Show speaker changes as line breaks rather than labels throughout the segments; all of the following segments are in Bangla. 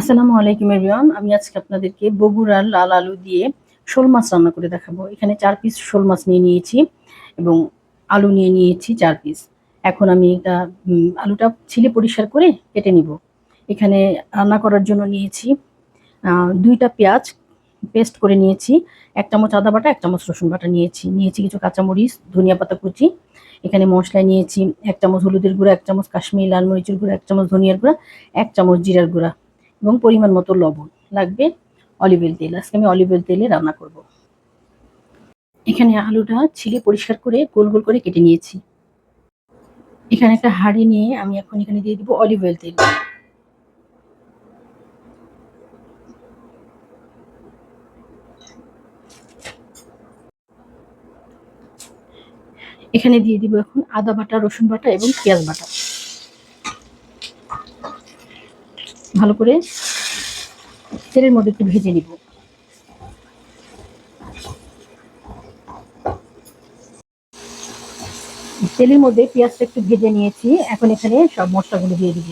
আসসালামু আলাইকুম এভরিওয়ান আমি আজকে আপনাদেরকে বগুড়ার লাল আলু দিয়ে শোল মাছ রান্না করে দেখাবো। এখানে চার পিস শোল মাছ নিয়ে নিয়েছি এবং আলু নিয়ে নিয়েছি চার পিস এখন আমি এটা আলুটা ছিলে পরিষ্কার করে কেটে নিব। এখানে রান্না করার জন্য নিয়েছি দুইটা পেঁয়াজ পেস্ট করে নিয়েছি, এক চামচ আদা বাটা, এক চামচ রসুন বাটা নিয়েছি। নিয়েছি কিছু কাঁচামরিচ, ধনিয়া পাতা কুচি। এখানে মশলা নিয়েছি এক চামচ হলুদের গুঁড়া, এক চামচ কাশ্মীরি লাল মরিচের গুঁড়া, এক চামচ ধনিয়ার গুঁড়া, এক চামচ জিরার গুঁড়া। এবং পরিমাণ মতো লবণ লাগবে অলিভ অয়েল তেল। আজকে আমি অলিভ অয়েল তেলে রান্না করব। এখানে আলুটা ছিলে পরিষ্কার করে গোল গোল করে কেটে নিয়েছি। এখানে একটা হাঁড়ি নিয়ে আমি এখন এখানে দিয়ে দিব অলিভ অয়েল তেল। এখানে দিয়ে দিব এখন আদা বাটা, রসুন বাটা এবং পেঁয়াজ বাটা। ভালো করে তেলের মধ্যে একটু ভেজে নিব। তেলের মধ্যে পেঁয়াজটা একটু ভেজে নিয়েছি, এখন এখানে সব মশলাগুলো দিয়ে দিব।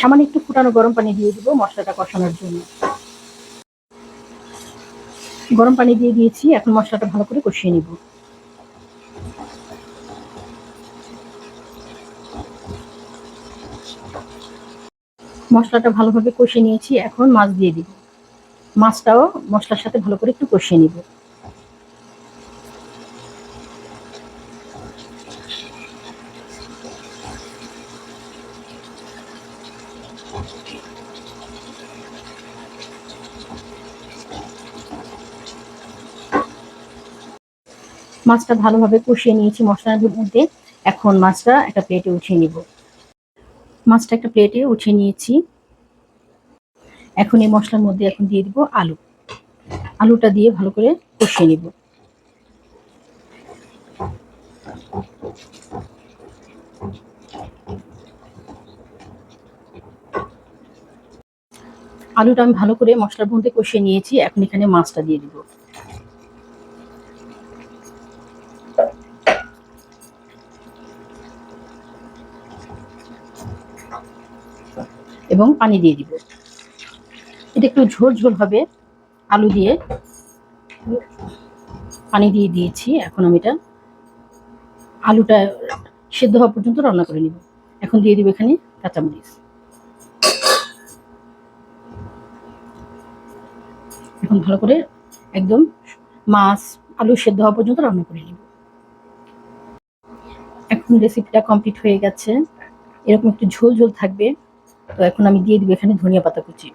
সামান্য একটু ফুটানো গরম পানি দিয়ে দিব মশলাটা কষানোর জন্য। গরম পানি দিয়ে দিয়েছি, এখন মশলাটা ভালো করে কষিয়ে নিব। মশলাটা ভালোভাবে কষিয়ে নিয়েছি। এখন মাছ দিয়ে দিব। মাছটাও মশলার সাথে ভালো করে একটু কষিয়ে নিব। মাছটা ভালোভাবে কষিয়ে নিয়েছি মশলার মধ্যে। এখন মাছটা একটা প্লেটে উঠিয়ে নিব। মাছটা একটা প্লেটে উঠিয়ে নিয়েছি। এখন এই মশলার মধ্যে এখন দিয়ে দিব আলু। আলুটা দিয়ে ভালো করে কষিয়ে নিব। আলুটা আমি ভালো করে মশলার মধ্যে কষিয়ে নিয়েছি। এখন এখানে মাছটা দিয়ে দিব। এবং পানি দিয়ে দিব। এটা একটু ঝোল ঝোল হবে। আলু দিয়ে পানি দিয়ে দিয়েছি। এখন আমি এটা আলুটা সেদ্ধ হওয়া পর্যন্ত রান্না করে নিব। এখন দিয়ে দিব এখানে কাঁচামরিচ। এখন ভালো করে একদম মাছ, আলু সেদ্ধ হওয়া পর্যন্ত রান্না করে নিব। এখন রেসিপিটা কমপ্লিট হয়ে গেছে। এরকম একটু ঝোল ঝোল থাকবে। তো এখন আমি দিয়ে দিব এখানে ধনিয়া পাতা কুচি।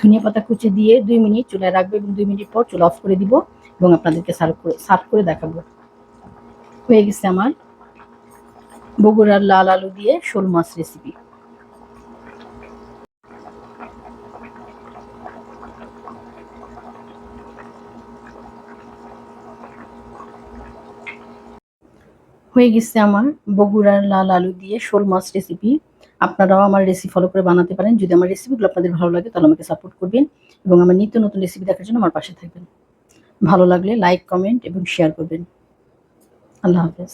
ধনিয়া পাতা কুচি দিয়ে দুই মিনিট চুলায় রাখব এবং দুই মিনিট পর চুলা অফ করে দিব এবং আপনাদেরকে সার্ভ করে সার্ভ করে দেখাবো। হয়ে গেছে আমার বগুড়ার লাল আলু দিয়ে শোল মাছ রেসিপি হয়ে গেছে আমার বগুড়ার লাল আলু দিয়ে শোল মাছ রেসিপি আপনারাও আমার রেসিপি ফলো করে বানাতে পারেন। যদি আমার রেসিপিগুলো আপনাদের ভালো লাগে, তাহলে আমাকে সাপোর্ট করবেন এবং আমার নিত্য নতুন রেসিপি দেখার জন্য আমার পাশে থাকবেন। ভালো লাগলে লাইক কমেন্ট এবং শেয়ার করবেন। আল্লাহ হাফেজ।